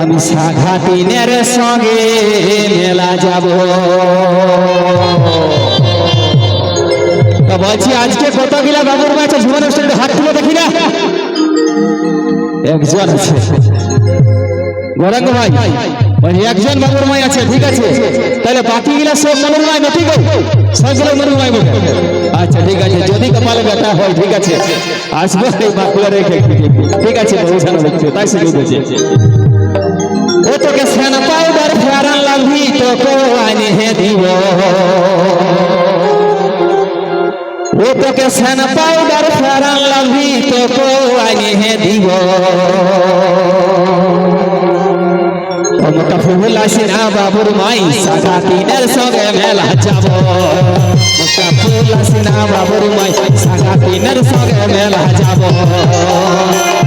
আমি সাঘাতিনের সঙ্গে মেলা যাব। বলছি, আজকে কতগুলা বাবুর মাছে জীবন অনুষ্ঠানে হাত তুলে দেখি না? একজন আছে। গৌরাঙ্গ ভাই একজন বাবুর মাই আছে, ঠিক আছে। তাহলে বাকিগুলা সব মনুর মাই না ঠিক আছে সবগুলো মনুর মাই আচ্ছা ঠিক আছে, যদি কপালে ব্যথা হয়, ঠিক আছে। আসব, এই বাঁকুড়া রেখে ঠিক আছে তাই বলছে ও তোকে সেনা পাউডার ফেরান লাগবি তোকে আনি হে দিব ও তোকে সেনা পাউডার ফেরান লাগবি তোকে আনি হে দিব মোটা ফুল আসিনা বাবুর মাই সাদা তিনের সঙ্গে মেলা যাব মোটা ফুল আসিনা বাবুর মাই সাদা তিনের সঙ্গে মেলা যাব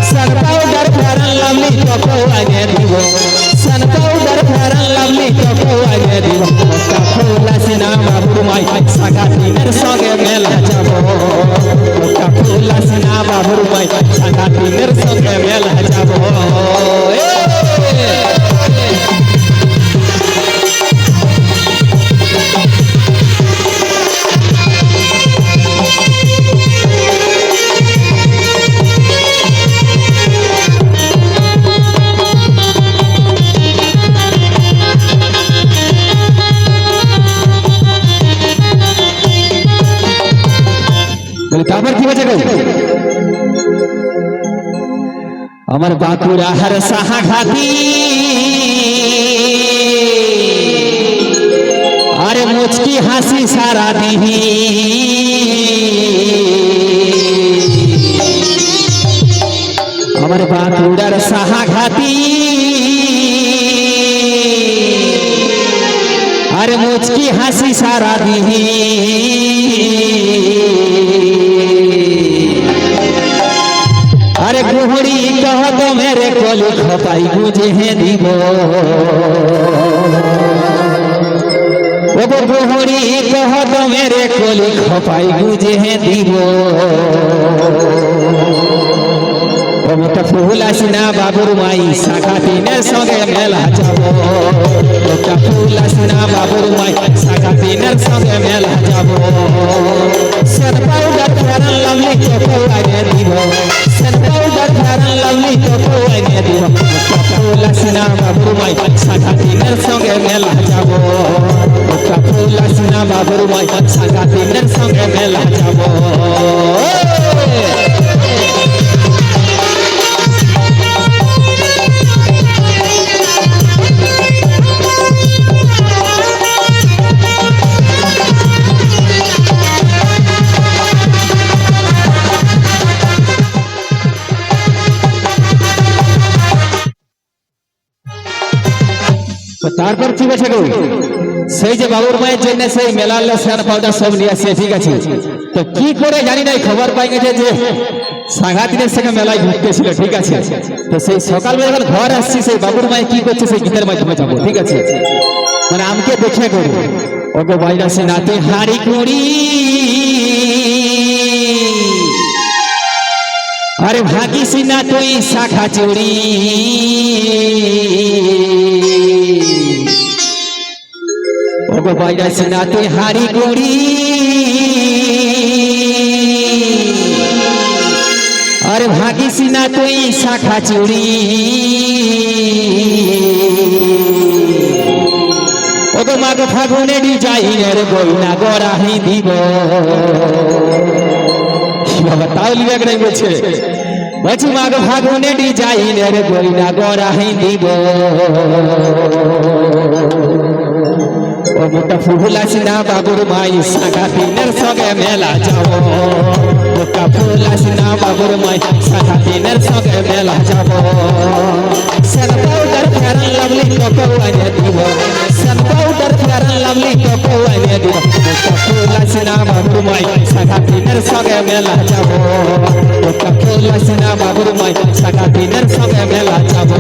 সান পাউডার ফেরান লাভলি তোকে আগে দিব সান পাউডার ফেরান লাভলি তোকে আগে দিব মোটা ফুল আসিনা বাবুর মাই সাদা তিনের সঙ্গে মেলা যাব মোটা ফুল আসিনা বাবুর মাই সাদা তিনের সঙ্গে মেলা যাব এ বলে তারপর কি হয়েছে গো আমার বাঁকুড়া হার সাহা ঘাতি আরে মুচকি হাসি সারা দিহি। আমার বাঁকুড়ার সাহা ঘাতি খপাই বুঝে দিব ও গো গুহরি কহ মেরে কলি খপাই বুঝে দিব ওটা ফুল আসিনা বাবুর মাই শাখা তিনের সঙ্গে মেলা যাব ওটা ফুল আসিনা বাবুর মাই শাখা সঙ্গে মেলা যাব আগে আগে দিব ওটা ফুল আসিনা বাবুর মাই শাখা সঙ্গে মেলা যাব ওটা ফুল আসিনা বাবুর মাই শাখা তিনের সঙ্গে মেলা যাব তারপর কি বলছে গো। সেই যে বাবুর মায়ের জন্য সেই মেলার স্যার পাউডার সব নিয়ে আসছে, ঠিক আছে। তো কি করে জানি না, এই খবর পাই গেছে যে সাংঘাতিকের সঙ্গে মেলায় ঘুরতেছিল ঠিক আছে। তো সেই সকালবেলা যখন ঘর আসছি, সেই বাবুর মায়ে কি করছে, সেই গীতের মাধ্যমে যাব, ঠিক আছে। মানে আমাকে দেখে করব ওকে বাইরা সে নাতে হাড়ি কুড়ি। আরে ভাগিস না তুই শাখা চুরি ওগো বাইরাস না তুই হাড়ি গুড়ি। আরে ভাগিস না তুই শাখা চুরি। ওগো মাগ ফাগুনে ডিজাইনের বইনা গড়াহি দিব। বাবা, তাও লিবাক নাই বলছে। বলছি, মাগ ফাগুনে ডিজাইনের বইনা গড়াহি দিব। মোটা ফুল আসিনা বাবুর মাই? সাগা দিনের সঙ্গে মেলা যাও মোটা ফুল আসিনা বাবুর মাই? সাগা দিনের সঙ্গে মেলা যাব। সেন পাউডার ফেরান লাভলি তোকে আনে দিব। সেন পাউডার ফেরান লাভলি তোকে আনে দিব। মোটা ফুল আসিনা বাবুর মাই? সাগা দিনের সঙ্গে মেলা যাব। মোটা ফুল আসিনা বাবুর মাই? সাগা দিনের সঙ্গে মেলা যাব।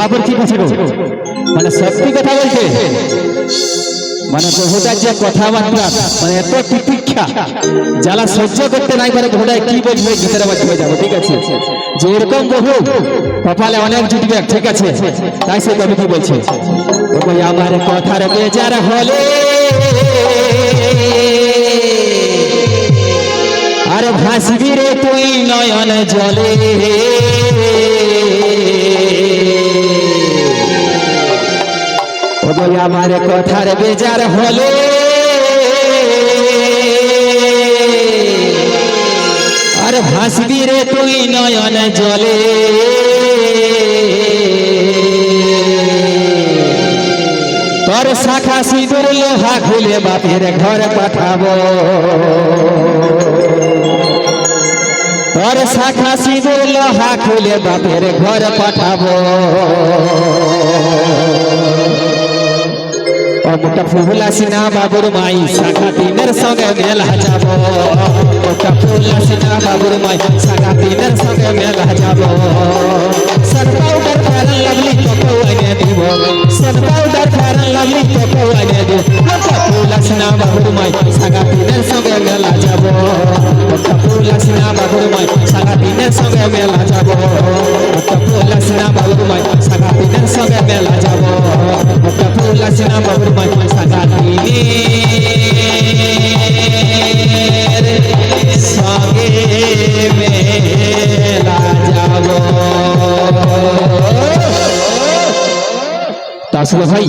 তারপর কি বলছে মানে সত্যি কথা বলছে মানে বহুদার যে কথাবার্তা মানে এত তিতিক্ষা যারা সহ্য করতে নাই পারে বহুদায় কি বলবে গীতের হয়ে যাবে, ঠিক আছে? যে এরকম বহু কপালে অনেক জুটবে ঠিক আছে? তাই সে কবি কি বলছে আমার কথার বেজার হলে আর ভাসবি রে তুই নয়ন জলে। আমার কথার বেজার হলে আর ভাসবি রে তুই নয়ন জলে। তোর শাখা সিঁদুর লোহা খুলে বাপের ঘর পাঠাবো। তোর শাখা সিঁদুর লোহা খুলে বাপের ঘর পাঠাবো। ওটা ফুল আসিনা বাবুর মাই শাখা তিনের সঙ্গে মেলা যাব ওটা ফুল আসিনা বাবুর মাই শাখা তিনের সঙ্গে মেলা যাব সন পাউডার ফেরান লাগলি তোকে এনে দিব সন পাউডার ফেরান লাগলি তোকে এনে দিব ওটা ফুল আসিনা বাবুর মাই শাখা তিনের সঙ্গে মেলা যাব ওটা ফুল আসিনা বাবুর মাই শাখা তিনের সঙ্গে মেলা যাব ওটা ফুল আসিনা বাবুর মাই শাখা তিনের সবে মেলা যাব ওটা ফুল আসিনা বাবুর মাই শাখা তিনের সবে মেলা যাব তা ভাই